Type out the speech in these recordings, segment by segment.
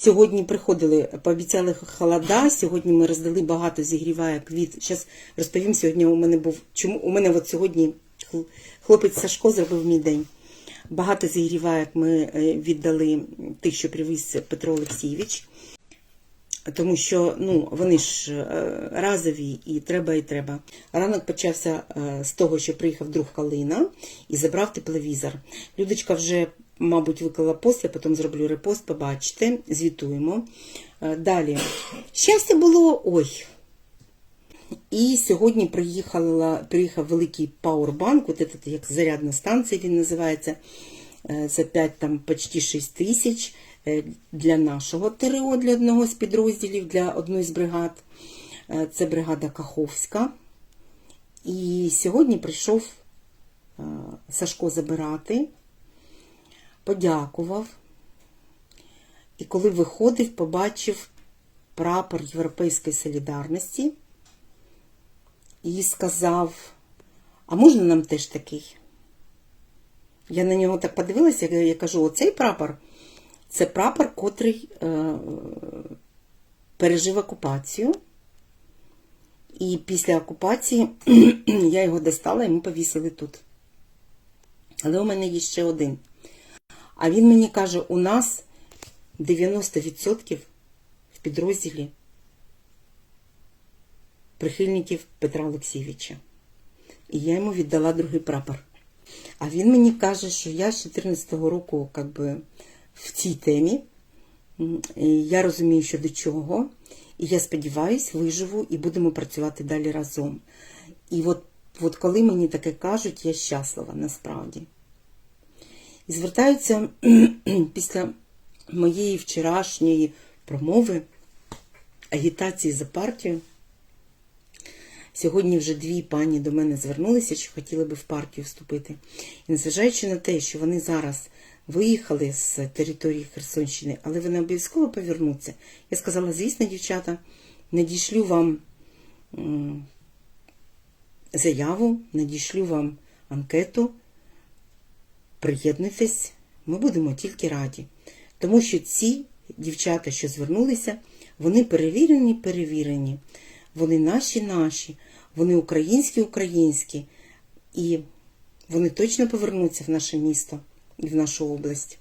Сьогодні приходили, пообіцяли холода. Сьогодні ми роздали багато зігріваєк від. Зараз розповім. Сьогодні у мене був чому у мене от сьогодні хлопець Сашко зробив мій день. Багато зігріваєк ми е, віддали тих, що привіз Петро Олексійович. Тому що ну, вони ж е, разові і треба, і треба. Ранок почався е, з того, що приїхав друг Калина і забрав тепловізор. Людочка вже, мабуть, виклала пост, я потім зроблю репост, побачите, звітуємо. Е, Далі. Щастя було ой. І сьогодні приїхала, приїхав великий пауербанк, от этот, як зарядна станція він називається. Е, За 5 там почти 6 тисяч е, для нашого ТРО, для одного з підрозділів, для одної з бригад. Це бригада Каховська. І сьогодні прийшов Сашко забирати, подякував. І коли виходив, побачив прапор Європейської солідарності і сказав: а можна нам теж такий? Я на нього так подивилася, я, кажу: оцей прапор це прапор, котрий е, пережив окупацію. І після окупації я його достала і ми повісили тут. Але у мене є ще один. А він мені каже: у нас 90% в підрозділі прихильників Петра Олексійовича. І я йому віддала другий прапор. А він мені каже, що я з 14-го року как би, в цій темі. І Я розумію, що до чого. І я сподіваюся, виживу і будемо працювати далі разом. І от, от коли мені таке кажуть, я щаслива насправді. І звертаються після моєї вчорашньої промови, агітації за партію. Сьогодні вже дві пані до мене звернулися, що хотіли би в партію вступити. І незважаючи на те, що вони зараз виїхали з території Херсонщини, але вони обов'язково повернуться. Я сказала, звісно, дівчата, надішлю вам заяву, надішлю вам анкету, приєднуйтесь, ми будемо тільки раді. Тому що ці дівчата, що звернулися, вони перевірені, перевірені. Вони наші, наші, вони українські, українські, і вони точно повернуться в наше місто і в нашу область.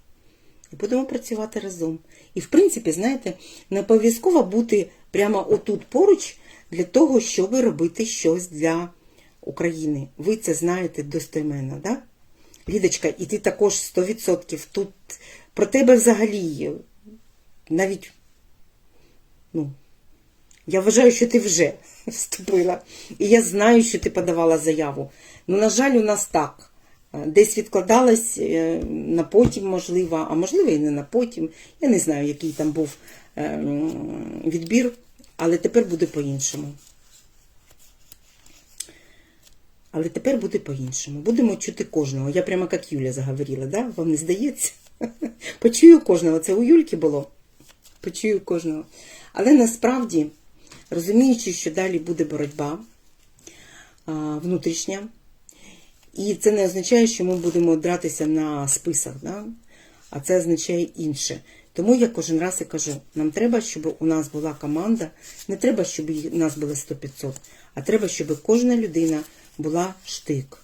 І будемо працювати разом. І, в принципі, знаєте, не обов'язково бути прямо отут поруч для того, щоб робити щось для України. Ви це знаєте достеменно, да? Лідочка, і ти також 100% тут про тебе взагалі навіть, ну, я вважаю, що ти вже вступила. І я знаю, що ти подавала заяву. Ну, на жаль, у нас так. Десь відкладалась е, на потім, можливо, а можливо і не на потім. Я не знаю, який там був е, відбір, але тепер буде по-іншому. Але тепер буде по-іншому. Будемо чути кожного. Я прямо як Юля заговорила, да? Вам не здається? Почую кожного. Це у Юльки було. Почую кожного. Але насправді, розуміючи, що далі буде боротьба внутрішня, і це не означає, що ми будемо дратися на списах, да? а це означає інше. Тому я кожен раз і кажу, нам треба, щоб у нас була команда, не треба, щоб їх- нас було 100-500, а треба, щоб кожна людина була штик.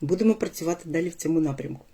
Будемо працювати далі в цьому напрямку.